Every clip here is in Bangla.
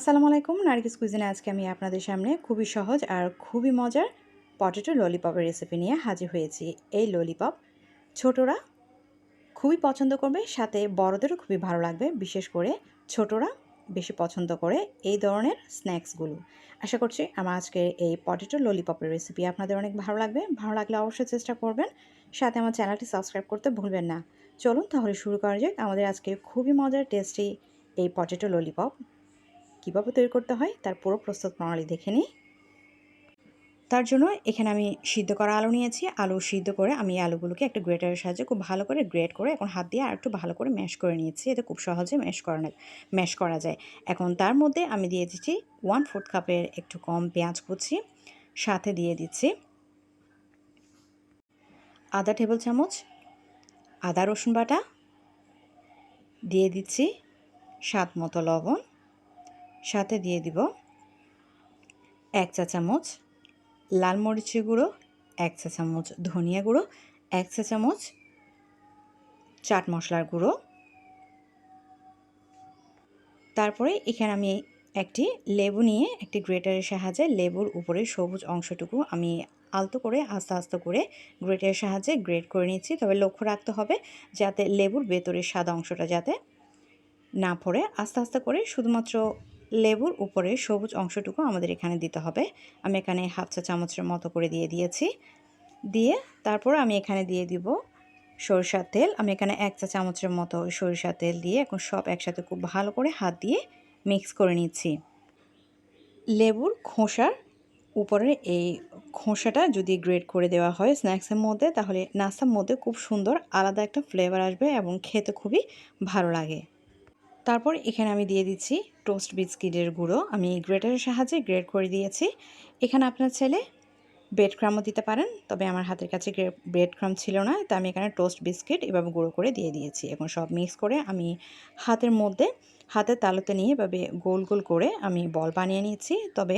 আসসালামু আলাইকুম, নার্গিস কুইজিনে আজকে আমি আপনাদের সামনে খুবই সহজ আর খুবই মজার পটেটো ললিপপের রেসিপি নিয়ে হাজির হয়েছি। এই ললিপপ ছোটরা খুবই পছন্দ করবে, সাথে বড়দেরও খুবই ভালো লাগবে, বিশেষ করে ছোটরা বেশি পছন্দ করে এই ধরনের স্ন্যাক্সগুলো। আশা করছি আমার আজকের এই পটেটো ললিপপের রেসিপি আপনাদের অনেক ভালো লাগবে। ভালো লাগলে অবশ্যই চেষ্টা করবেন, সাথে আমার চ্যানেলটি সাবস্ক্রাইব করতে ভুলবেন না। চলুন তাহলে শুরু করা যাক আমাদের আজকে খুবই মজার, টেস্টি এই পটেটো ললিপপ কীভাবে তৈরি করতে হয়, তার পুরো প্রস্তুত প্রণালী দেখে নিই। তার জন্য এখানে আমি সিদ্ধ করা আলু নিয়েছি। আলু সিদ্ধ করে আমি আলুগুলোকে একটা গ্রেটারের সাহায্যে খুব ভালো করে গ্রেট করে এখন হাত দিয়ে আর একটু ভালো করে ম্যাশ করে নিয়েছি। এতে খুব সহজে ম্যাশ করা ম্যাশ করা যায়। এখন তার মধ্যে আমি দিয়ে দিচ্ছি ওয়ান ফোর্থ কাপের একটু কম পেঁয়াজ কুচি, সাথে দিয়ে দিচ্ছি আধা টেবিল চামচ আদা রসুন বাটা, দিয়ে দিচ্ছি স্বাদ মতো লবণ সাথে দিয়ে দিব এক চা চামচ লাল মরিচের গুঁড়ো, এক চা চামচ ধনিয়া গুঁড়ো, এক চা চামচ চাট মশলার গুঁড়ো। তারপরে এখানে আমি একটি লেবু নিয়ে একটি গ্রেটারের সাহায্যে লেবুর উপরে সবুজ অংশটুকু আমি আলতো করে, আস্তে আস্তে করে গ্রেটারের সাহায্যে গ্রেট করে নিচ্ছি। তবে লক্ষ্য রাখতে হবে যাতে লেবুর ভেতরের সাদা অংশটা যাতে না পড়ে। আস্তে আস্তে করে শুধুমাত্র লেবুর উপরে সবুজ অংশটুকু আমাদের এখানে দিতে হবে। আমি এখানে হাফ চা চামচের মতো করে দিয়ে দিয়েছি। দিয়ে তারপর আমি এখানে দিয়ে দিব সরিষার তেল। আমি এখানে এক চা চামচের মতো সরিষার তেল দিয়ে এখন সব একসাথে খুব ভালো করে হাত দিয়ে মিক্স করে নিচ্ছি। লেবুর খোসার উপরে এই খোসাটা যদি গ্রেড করে দেওয়া হয় স্ন্যাক্সের মধ্যে, তাহলে নাস্তার মধ্যে খুব সুন্দর আলাদা একটা ফ্লেভার আসবে এবং খেতে খুবই ভালো লাগে। তারপর এখানে আমি দিয়ে দিচ্ছি টোস্ট বিস্কিটের গুঁড়ো। আমি গ্রেটারের সাহায্যে গ্রেড করে দিয়েছি। এখানে আপনার ছেলে ব্রেড ক্রামও দিতে পারেন, তবে আমার হাতের কাছে ব্রেড ক্রাম ছিল না, তাই আমি এখানে টোস্ট বিস্কিট এভাবে গুঁড়ো করে দিয়ে দিয়েছি। এখন সব মিক্স করে আমি হাতের মধ্যে, হাতের তালুতে নিয়ে এভাবে গোল গোল করে আমি বল বানিয়ে নিয়েছি তবে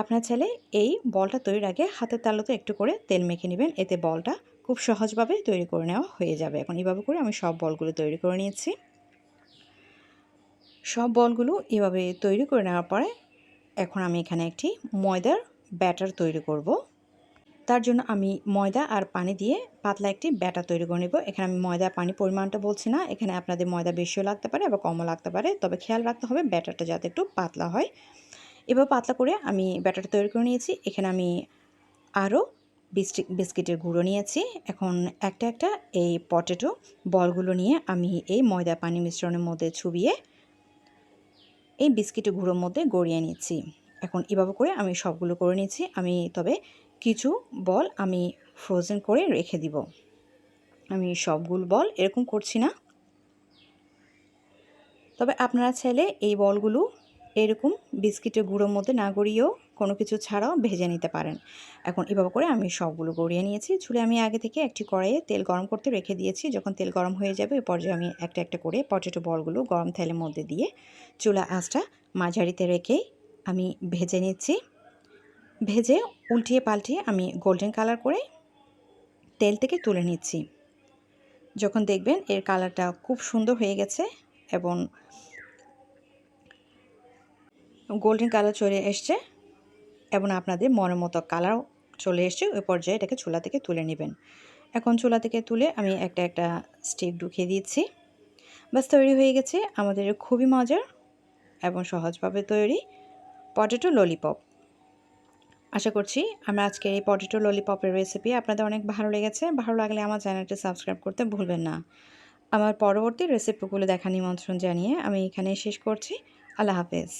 আপনার ছেলে এই বলটা তৈরির আগে হাতের তালুতে একটু করে তেল মেখে নেবেন, এতে বলটা খুব সহজভাবে তৈরি করে নেওয়া হয়ে যাবে। এখন এভাবে করে আমি সব বলগুলো তৈরি করে নিয়েছি। সব বলগুলো এভাবে তৈরি করে নেওয়ার পরে এখন আমি এখানে একটি ময়দার ব্যাটার তৈরি করব। তার জন্য আমি ময়দা আর পানি দিয়ে পাতলা একটি ব্যাটার তৈরি করে নেব। এখানে আমি ময়দা পানি পরিমাণটা বলছি না। এখানে আপনাদের ময়দা বেশিও লাগতে পারে আবার কমও লাগতে পারে। তবে খেয়াল রাখতে হবে ব্যাটারটা যাতে একটু পাতলা হয়। এবার পাতলা করে আমি ব্যাটারটা তৈরি করে নিয়েছি। এখানে আমি আরও বিস্টিক বিস্কিটের গুঁড়ো নিয়েছি। এখন একটা একটা এই পটেটো বলগুলো নিয়ে আমি এই ময়দা পানি মিশ্রণের মধ্যে ছুবিয়ে এই বিস্কিটের গুঁড়োর মধ্যে গড়িয়ে নিচ্ছি। এখন এভাবে করে আমি সবগুলো করে নিচ্ছি। আমি তবে কিছু বল আমি ফ্রোজেন করে রেখে দিব। আমি সবগুলো বল এরকম করছি না। তবে আপনারা ছেলে এই বলগুলো এরকম বিস্কিটের গুঁড়োর মধ্যে না গড়িয়েও কোনো কিছু ছাড়াও ভেজে নিতে পারেন। এখন এভাবে করে আমি সবগুলো গড়িয়ে নিয়েছি। চুলে আমি আগে থেকে একটি কড়াইয়ে তেল গরম করতে রেখে দিয়েছি। যখন তেল গরম হয়ে যাবে ওই পর্যায়ে আমি একটা একটা করে পটেটো বলগুলো গরম তেলের মধ্যে দিয়ে চুলা আঁচটা মাঝারিতে রেখে আমি ভেজে নিচ্ছি। ভেজে উল্টিয়ে পাল্টিয়ে আমি গোল্ডেন কালার করে তেল থেকে তুলে নিচ্ছি। যখন দেখবেন এর কালারটা খুব সুন্দর হয়ে গেছে এবং গোল্ডেন কালার চলে এসছে এবং আপনাদের মনের মতো কালারও চলে এসছে, ওই পর্যায়ে এটাকে চুলা থেকে তুলে নেবেন। এখন চুলা থেকে তুলে আমি একটা একটা স্টিক ঢুকিয়ে দিচ্ছি। বাস তৈরি হয়ে গেছে আমাদের খুবই মজার এবং সহজভাবে তৈরি পটেটো ললিপপ আশা করছি আমরা আজকে এই পটেটো ললিপপের রেসিপি আপনাদের অনেক ভালো লেগেছে। ভালো লাগলে আমার চ্যানেলটি সাবস্ক্রাইব করতে ভুলবেন না। আমার পরবর্তী রেসিপিগুলো দেখা নিমন্ত্রণ জানিয়ে আমি এখানে শেষ করছি। আল্লাহ হাফেজ।